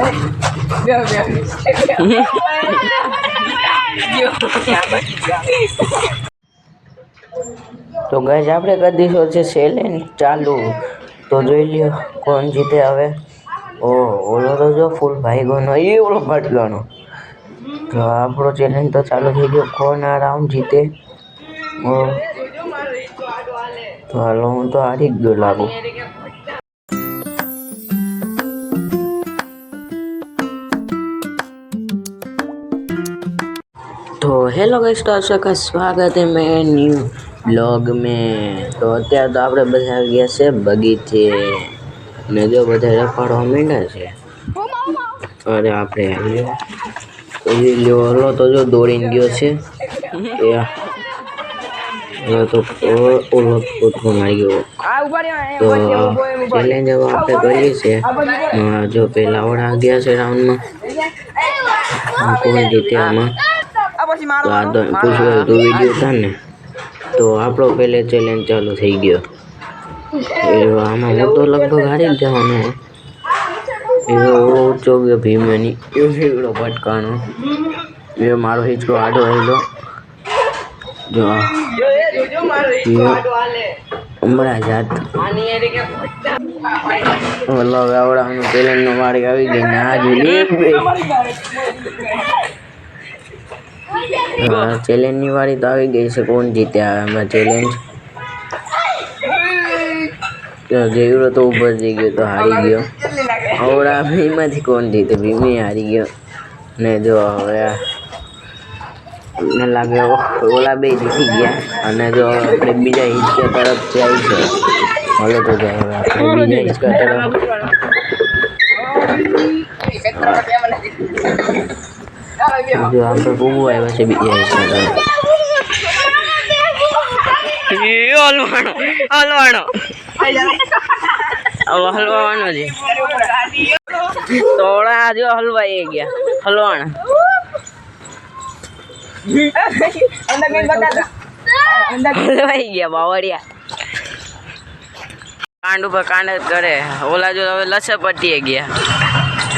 તો ગઈ આપણે કદીશો છે સેલેન્ડ ચાલુ તો જોઈ લ્યો કોણ જીતે હવે ઓ ઓલો તો જો ફૂલ ભાઈ ભાઈગોનો એ ઓલો ભટલાનો તો આપણો ચેલેન તો ચાલુ થઈ ગયો કોણ આ રાઉન્ડ જીતે ઓ તો હાલો હું તો હારી જ ગયો લાગુ तो हेलो गाइस तो आपका स्वागत है मेरे न्यू ब्लॉग में तो अत्यारे तो आप बताया गया से बगी थे ने जो बताया पड़ो मिंडा से अरे आप लो तो जो दौड़ी गयो से तो ओलो तो आप जो पहला ओड़ा गया से राउंड में તો આ તો પૂછ્યું હતું વિડીયો હતા ને તો આપણો પહેલે ચેલેન્જ ચાલુ થઈ ગયો આમાં હું તો લગભગ હારી જ જવાનો એવો ઊંચો ગયો ભીમની એવો હીકડો ભટકાણો એ મારો હિંચકો આડો હેલો જો હમણાં જાત વલ્લભ આવડાનું નો માર્ગ આવી ગઈ ને જોઈ चैलेंज वाली तो आगे गई से कौन जीत्या मैं चैलेंज जेवरो तो ऊपर जी गयो तो हारी गयो और अभी मैं थी कौन जीते भी मैं हारी गयो नहीं जो हो गया लगे ओला भी जीती गया अने जो अपने बीजा हिस्से तरफ से आई से हलो तो जो हो गया अपने बीजा हिस्से तरफ જો આપણે બહુ આવ્યા છે બીજા હિસાબ હલવાણો હલવાણો હલવાનો છે તોડા જો હલવાઈ ગયા હલવાણા હલવાઈ ગયા બાવળિયા કાંડ ઉપર કાંડ કરે ઓલા જો હવે પટીએ ગયા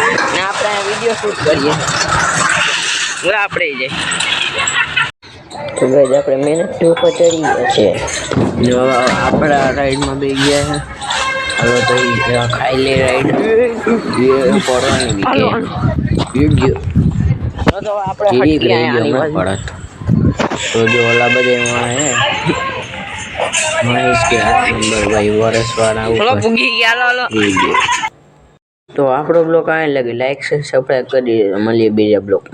આપણે વિડીયો શૂટ કરીએ હું આપડે જ તો આજ આપણે મિનિટ ટુ પર ચડી ગયા છે નો આપડા રાઈડમાં બે ગયા છે હવે તો અહીંયા ખાઈ લે રાઈડ એ પડરાની આલો યે ગયા તો હવે આપણે કી રહ્યા પડત તો જો હોલા બજે માં હે માં ઇસકે હે number Y U R S વાળા હોલો પગી ગયા લો તો આપણો બ્લોગ આઈ લાઈક સબસ્ક્રાઇબ કરી મલી બીજો બ્લોગ